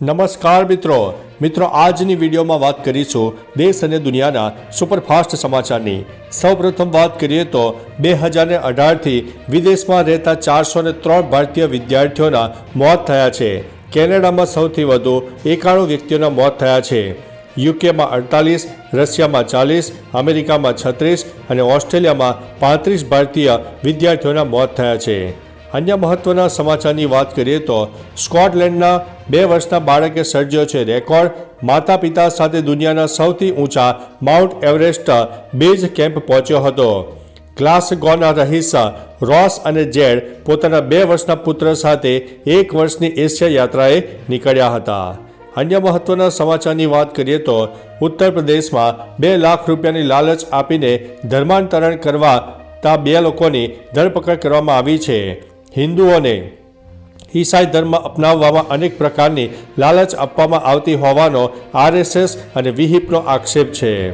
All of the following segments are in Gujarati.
નમસ્કાર મિત્રો. મિત્રો, આજની વિડીયોમાં વાત કરીશું દેશ અને દુનિયાના સુપરફાસ્ટ સમાચારની. સૌપ્રથમ વાત કરીએ તો બે હજારને અઢારથી વિદેશમાં રહેતા ચારસો ને ત્રણ ભારતીય વિદ્યાર્થીઓના મોત થયા છે. કેનેડામાં સૌથી વધુ એકાણું વ્યક્તિઓના મોત થયા છે. યુકેમાં અડતાલીસ, રશિયામાં ચાલીસ, અમેરિકામાં છત્રીસ અને ઓસ્ટ્રેલિયામાં પાંત્રીસ ભારતીય વિદ્યાર્થીઓના મોત થયા છે. અન્ય મહત્વના સમાચારની વાત કરીએ તો સ્કોટલેન્ડના બે વર્ષના બાળકે સર્જ્યો છે રેકોર્ડ. માતા પિતા સાથે દુનિયાના સૌથી ઊંચા માઉન્ટ એવરેસ્ટ બેઝ કેમ્પ પહોંચ્યો હતો. ગ્લાસગોના રહીશ રોસ અને જેડ પોતાના બે વર્ષના પુત્ર સાથે એક વર્ષની એશિયા યાત્રાએ નીકળ્યા હતા. અન્ય મહત્વના સમાચારની વાત કરીએ તો ઉત્તર પ્રદેશમાં બે લાખ રૂપિયાની લાલચ આપીને ધર્માંતરણ કરવા તા બે લોકોની ધરપકડ કરવામાં આવી છે. હિન્દુઓને ઈસાઈ ધર્મ અપનાવવામાં અનેક પ્રકારની લાલચ આપવામાં આવતી હોવાનો આરએસએસ અને વિહિપનો આક્ષેપ છે.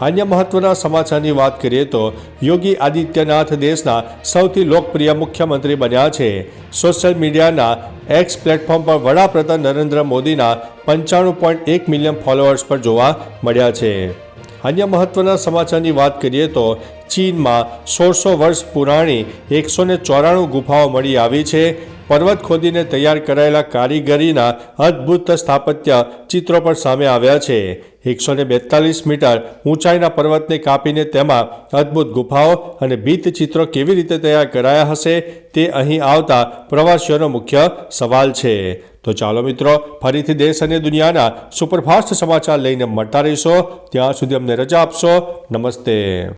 અન્ય મહત્વના સમાચારની વાત કરીએ તો યોગી આદિત્યનાથ દેશના સૌથી લોકપ્રિય મુખ્યમંત્રી બન્યા છે. સોશિયલ મીડિયાના એક્સ પ્લેટફોર્મ પર વડાપ્રધાન નરેન્દ્ર મોદીના પંચાણું પોઈન્ટ એક મિલિયન ફોલોઅર્સ પર જોવા મળ્યા છે. અન્ય મહત્વના સમાચારની વાત કરીએ તો ચીનમાં સોળસો વર્ષ પુરાણી એકસો ને ચોરાણું ગુફાઓ મળી આવી છે. પર્વત ખોદીને તૈયાર કરાયેલા કારીગરીના અદ્ભુત સ્થાપત્ય ચિત્રો પણ સામે આવ્યા છે. એકસો ને બેતાલીસ મીટર ઊંચાઈના પર્વતને કાપીને તેમાં અદ્ભુત ગુફાઓ અને ભીત ચિત્રો કેવી રીતે તૈયાર કરાયા હશે તે અહીં આવતા પ્રવાસીઓનો મુખ્ય સવાલ છે. તો ચાલો મિત્રો, ફરીથી દેશ અને દુનિયાના સુપરફાસ્ટ સમાચાર લઈને મળતા રહીશો. ત્યાં સુધી અમને રજા આપશો. નમસ્તે.